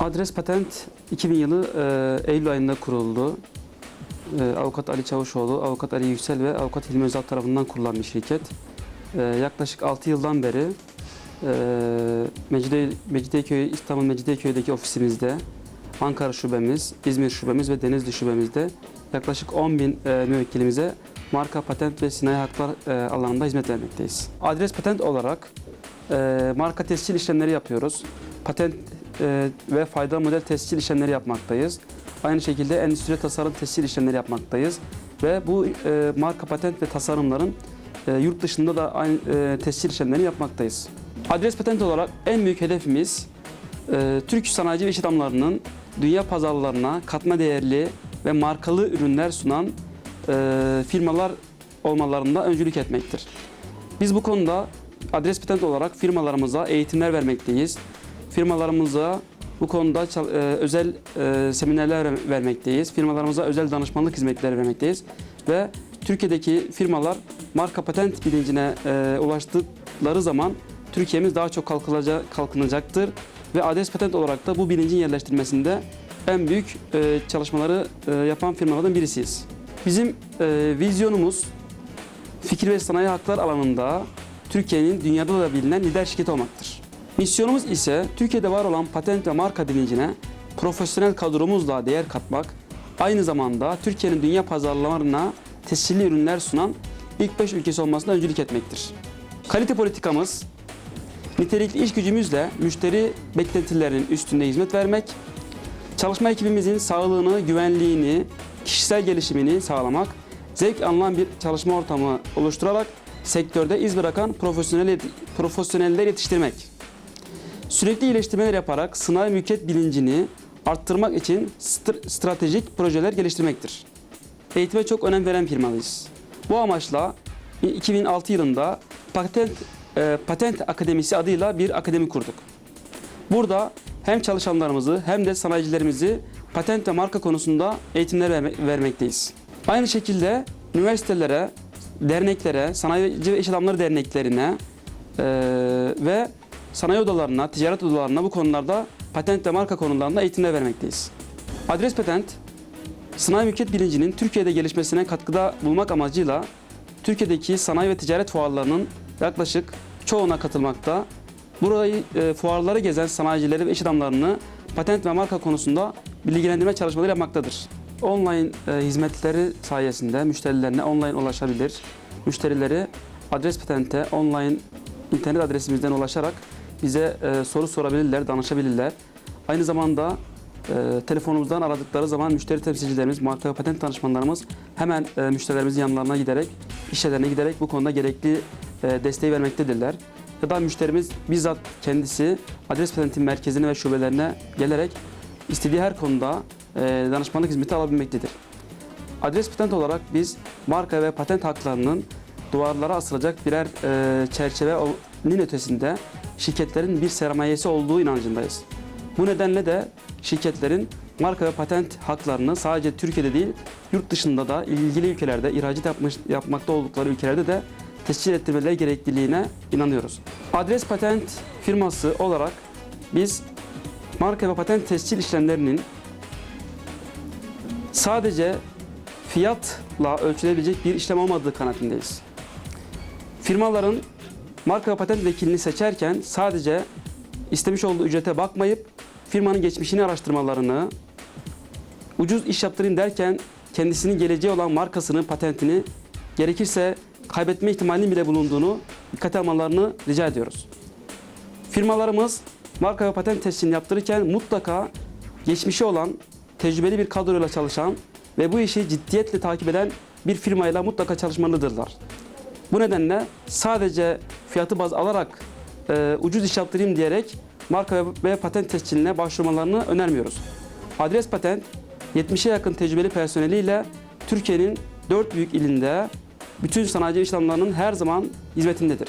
Adres Patent 2000 yılı e, Eylül ayında kuruldu. E, Avukat Ali Çavuşoğlu, Avukat Ali Yüksel ve Avukat Hilmi Özal tarafından kurulan bir şirket. E, yaklaşık 6 yıldan beri e, Mecidiye, Mecidiyeköy, İstanbul Mecidiyeköy'deki ofisimizde, Ankara şubemiz, İzmir şubemiz ve Denizli şubemizde yaklaşık 10 bin e, müvekkilimize marka, patent ve sinayi haklar e, alanında hizmet vermekteyiz. Adres patent olarak e, marka tescil işlemleri yapıyoruz. Patent e, ve faydalı model tescil işlemleri yapmaktayız. Aynı şekilde endüstri tasarım tescil işlemleri yapmaktayız. Ve bu e, marka patent ve tasarımların e, yurt dışında da aynı e, tescil işlemlerini yapmaktayız. Adres patent olarak en büyük hedefimiz e, Türk sanayici ve iş adamlarının dünya pazarlarına katma değerli ve markalı ürünler sunan e, firmalar olmalarında öncülük etmektir. Biz bu konuda adres patent olarak firmalarımıza eğitimler vermekteyiz. Firmalarımıza bu konuda e, özel e, seminerler ver- vermekteyiz. Firmalarımıza özel danışmanlık hizmetleri vermekteyiz. Ve Türkiye'deki firmalar marka patent bilincine e, ulaştıkları zaman Türkiye'miz daha çok kalkınacaktır. Ve adres patent olarak da bu bilincin yerleştirilmesinde en büyük çalışmaları yapan firmalardan birisiyiz. Bizim vizyonumuz fikir ve sanayi haklar alanında Türkiye'nin dünyada da bilinen lider şirket olmaktır. Misyonumuz ise Türkiye'de var olan patent ve marka bilincine profesyonel kadromuzla değer katmak, aynı zamanda Türkiye'nin dünya pazarlarına tescilli ürünler sunan ilk 5 ülkesi olmasına öncülük etmektir. Kalite politikamız, nitelikli iş gücümüzle müşteri beklentilerinin üstünde hizmet vermek, çalışma ekibimizin sağlığını, güvenliğini, kişisel gelişimini sağlamak, zevk alınan bir çalışma ortamı oluşturarak sektörde iz bırakan profesyonel, profesyoneller yetiştirmek. Sürekli iyileştirmeler yaparak sınav mülkiyet bilincini arttırmak için str- stratejik projeler geliştirmektir. Eğitime çok önem veren firmalıyız. Bu amaçla 2006 yılında Patent e, Patent Akademisi adıyla bir akademi kurduk. Burada hem çalışanlarımızı hem de sanayicilerimizi patent ve marka konusunda eğitimler verme- vermekteyiz. Aynı şekilde üniversitelere, derneklere, sanayici ve iş adamları derneklerine eee, ve sanayi odalarına, ticaret odalarına bu konularda patent ve marka konularında eğitimler vermekteyiz. Adres patent, sanayi mülkiyet bilincinin Türkiye'de gelişmesine katkıda bulmak amacıyla Türkiye'deki sanayi ve ticaret fuarlarının yaklaşık çoğuna katılmakta. Burayı e, fuarları gezen sanayicileri ve iş adamlarını patent ve marka konusunda bilgilendirme çalışmaları yapmaktadır. Online e, hizmetleri sayesinde müşterilerine online ulaşabilir. Müşterileri adres patente online internet adresimizden ulaşarak bize e, soru sorabilirler, danışabilirler. Aynı zamanda e, telefonumuzdan aradıkları zaman müşteri temsilcilerimiz, marka ve patent danışmanlarımız hemen e, müşterilerimizin yanlarına giderek, iş yerlerine giderek bu konuda gerekli e, desteği vermektedirler. Ya da müşterimiz bizzat kendisi adres patentin merkezine ve şubelerine gelerek istediği her konuda e, danışmanlık hizmeti alabilmektedir. Adres patent olarak biz marka ve patent haklarının duvarlara asılacak birer e, çerçevenin ötesinde şirketlerin bir sermayesi olduğu inancındayız. Bu nedenle de şirketlerin marka ve patent haklarını sadece Türkiye'de değil, yurt dışında da ilgili ülkelerde ihracat yapmış, yapmakta oldukları ülkelerde de tescil ettirmeleri gerekliliğine inanıyoruz. Adres Patent firması olarak biz marka ve patent tescil işlemlerinin sadece fiyatla ölçülebilecek bir işlem olmadığı kanaatindeyiz. Firmaların marka ve patent vekilini seçerken sadece istemiş olduğu ücrete bakmayıp firmanın geçmişini araştırmalarını, ucuz iş yaptırayım derken kendisinin geleceği olan markasını, patentini gerekirse kaybetme ihtimalinin bile bulunduğunu dikkate almalarını rica ediyoruz. Firmalarımız marka ve patent testini yaptırırken mutlaka geçmişi olan tecrübeli bir kadroyla çalışan ve bu işi ciddiyetle takip eden bir firmayla mutlaka çalışmalıdırlar. Bu nedenle sadece fiyatı baz alarak e, ucuz iş yaptırayım diyerek marka ve, patent tescilline başvurmalarını önermiyoruz. Adres Patent 70'e yakın tecrübeli personeliyle Türkiye'nin dört büyük ilinde bütün sanayici işlemlerinin her zaman hizmetindedir.